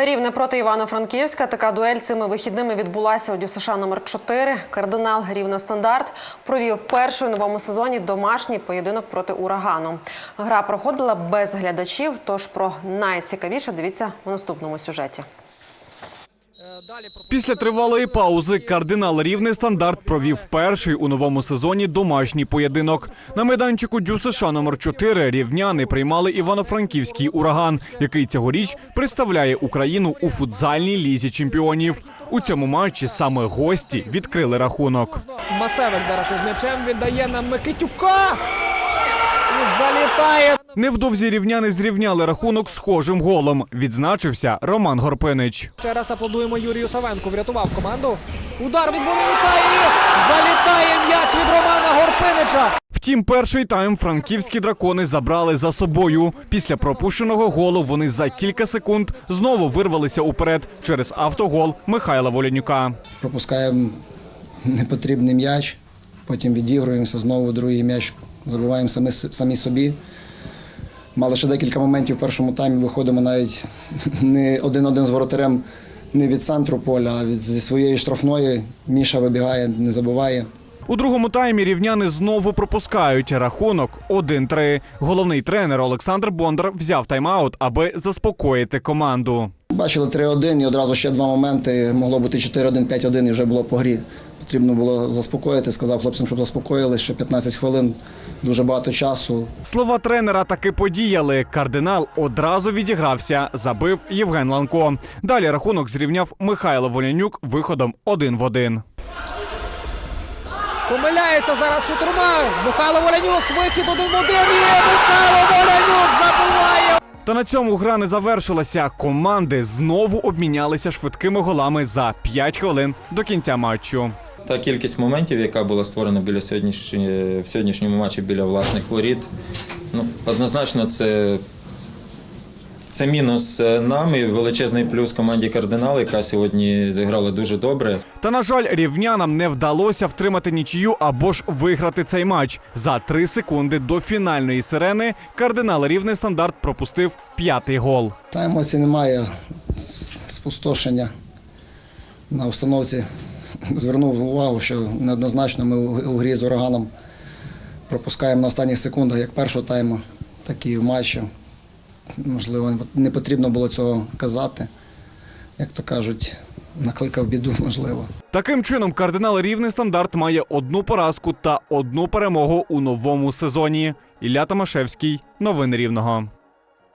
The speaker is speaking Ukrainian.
Рівне проти Івано-Франківська. Така дуель цими вихідними відбулася у ДЮСШ номер 4 Кардинал Рівне стандарт провів перший у новому сезоні домашній поєдинок проти урагану. Гра проходила без глядачів. Тож про найцікавіше дивіться у наступному сюжеті. Після тривалої паузи кардинал рівний стандарт провів перший у новому сезоні домашній поєдинок. На майданчику ДЮСШ номер 4 рівняни приймали івано-франківський ураган, який цьогоріч представляє Україну у футзальній лізі чемпіонів. У цьому матчі саме гості відкрили рахунок. Масевик зараз із м'ячем віддає на Микитюка. І залітає. Невдовзі рівняни зрівняли рахунок схожим голом. Відзначився Роман Горпинич. Ще раз аплодуємо Юрію Савенку. Врятував команду. Удар від Волинюка і залітає м'яч від Романа Горпинича. Втім, перший тайм франківські дракони забрали за собою. Після пропущеного голу вони за кілька секунд знову вирвалися уперед через автогол Михайла Волянюка. пропускаємо непотрібний м'яч, потім відігруємося, знову другий м'яч забиваємо самі, самі собі. Мали ще декілька моментів в першому таймі, виходимо навіть не один-один з воротарем не від центру поля, а від, зі своєї штрафної. Міша вибігає, не забуває. У другому таймі рівняни знову пропускають рахунок 1-3. Головний тренер Олександр Бондар взяв тайм-аут, аби заспокоїти команду. Бачили 3-1 і одразу ще два моменти. Могло бути 4-1, 5-1 і вже було по грі. Потрібно було заспокоїти. Сказав хлопцям, щоб заспокоїли. Ще 15 хвилин, дуже багато часу. Слова тренера таки подіяли. Кардинал одразу відігрався, забив Євген Ланко. Далі рахунок зрівняв Михайло Волянюк виходом один в один. Помиляється зараз шутурма. Михайло Волянюк. Вихід один в один. І Михайло Волянюк забиває. Та на цьому гра не завершилася. Команди знову обмінялися швидкими голами за 5 хвилин до кінця матчу. Та кількість моментів, яка була створена біля сьогоднішньої, в сьогоднішньому матчі біля власних воріт, ну, однозначно це, це мінус е, нам і величезний плюс команді Кардинал, яка сьогодні зіграла дуже добре. Та на жаль, рівнянам не вдалося втримати нічию або ж виграти цей матч. За 3 секунди до фінальної сирени кардинал рівний стандарт пропустив п'ятий гол. Та емоцій немає, спустошення. На установці звернув увагу, що неоднозначно ми у грі з ураганом пропускаємо на останніх секундах як першого тайму, так і в матчі. Можливо, не потрібно було цього казати. Як то кажуть, накликав біду, можливо. Таким чином, кардинал рівний стандарт має одну поразку та одну перемогу у новому сезоні. Ілля Томашевський, новини рівного.